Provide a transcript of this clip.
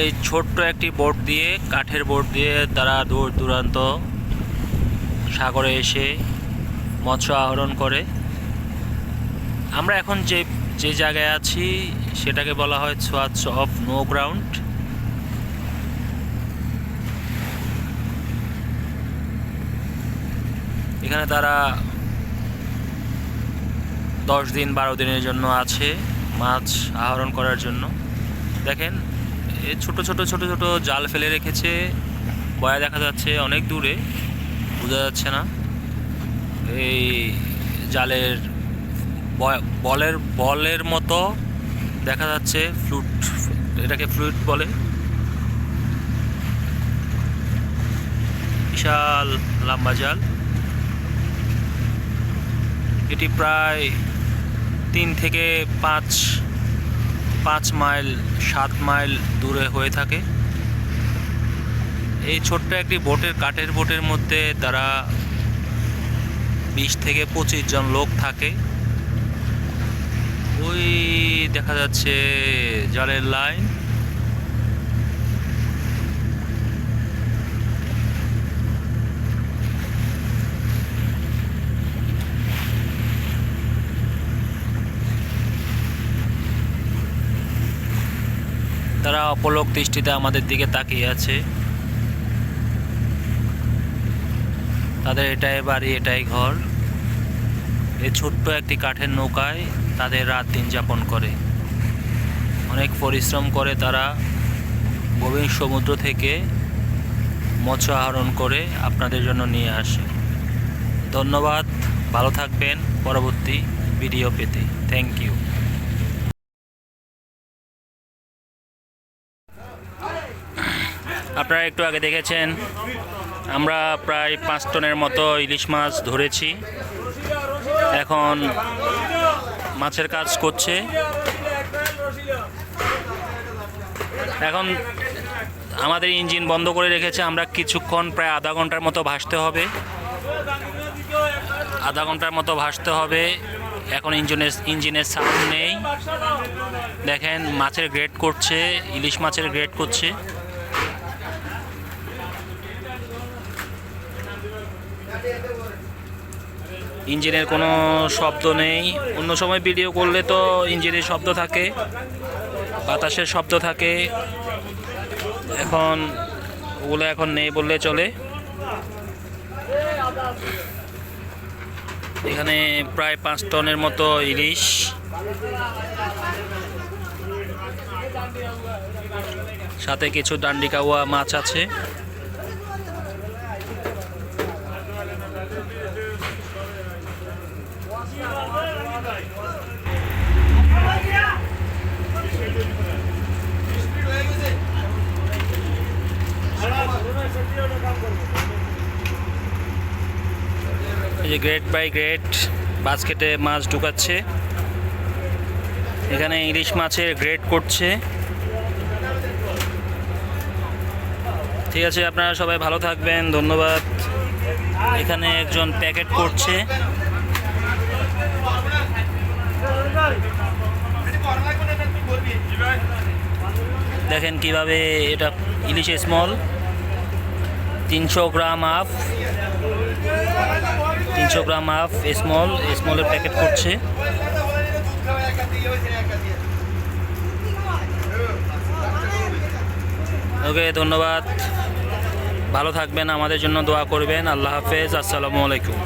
এই ছোট্ট একটি বোট দিয়ে, কাঠের বোট দিয়ে তারা দূর দূরান্ত সাগরে এসে মৎস্য আহরণ করে। আমরা এখন যে যে জায়গায় আছি, সেটাকে বলা হয় সোয়াচ অফ নো গ্রাউন্ড এখানে তারা দশ দিন, বারো দিনের জন্য আছে মাছ আহরণ করার জন্য। দেখেন ছোট ছোট ছোট ছোট জাল ফেলে রেখেছে। বয়া দেখা যাচ্ছে অনেক দূরে, বোঝা যাচ্ছে না। এই জালের বলের বলের মতো দেখা যাচ্ছে, ফ্লুট, এটাকে ফ্লুইড বলে। বিশাল লম্বা জাল। এটি প্রায় তিন থেকে পাঁচ পাঁচ মাইল, সাত মাইল দূরে হয়ে থাকে। এই ছোট্ট একটি বোটের কাঠের বোটের মধ্যে তারা বিশ থেকে পঁচিশ জন লোক থাকে। ওই দেখা যাচ্ছে জলের লাইন। তারা অপলক দৃষ্টিতে আমাদের দিকে তাকিয়ে আছে, তাদের এটাই বাড়ি, এটাই ঘর। এই ছোট্ট একটি কাঠের নৌকায় তাদের রাত দিন যাপন করে। অনেক পরিশ্রম করে তারা গভীর সমুদ্র থেকে মৎস্য আহরণ করে আপনাদের জন্য নিয়ে আসে। ধন্যবাদ, ভালো থাকবেন। পরবর্তী ভিডিও পেতে। থ্যাংক ইউ আপনারা একটু আগে দেখেছেন, আমরা প্রায় পাঁচ টনের মতো ইলিশ মাছ ধরেছি। এখন মাছের কাজ করছে। এখন আমাদের ইঞ্জিন বন্ধ করে রেখেছে, আমরা কিছুক্ষণ প্রায় আধা ঘণ্টার মতো ভাসতে হবে। আধা ঘণ্টার মতো ভাসতে হবে। এখন ইঞ্জিনের ইঞ্জিনের সাউন্ড নেই। দেখেন, মাছের গ্রেড করছে, ইলিশ মাছের গ্রেড করছে। ইঞ্জিনের কোনো শব্দ নেই। অন্য সময় ভিডিও করলে তো ইঞ্জিনের শব্দ থাকে, বাতাসের শব্দ থাকে। এখন ওগুলো এখন নেই বললে চলে। এখানে প্রায় পাঁচ টনের মতো ইলিশ। সাথে কিছু ডান্ডিকাওয়া মাছ আছে। যে গ্রেড বাই গ্রেড বাস্কেটে মাছ ঢুকাচ্ছে। এখানে ইলিশ মাছের গ্রেড করছে। ঠিক আছে, আপনারা সবাই ভালো থাকবেন, ধন্যবাদ। এখানে একজন প্যাকেট করছে। দেখেন কীভাবে এটা ইলিশ স্মল তিনশো গ্রাম আফ তিনশো গ্রাম আফ স্মল স্মলের প্যাকেট করছে। ওকে ধন্যবাদ। ভালো থাকবেন, আমাদের জন্য দোয়া করবেন। আল্লাহ হাফেজ, আসসালামু আলাইকুম।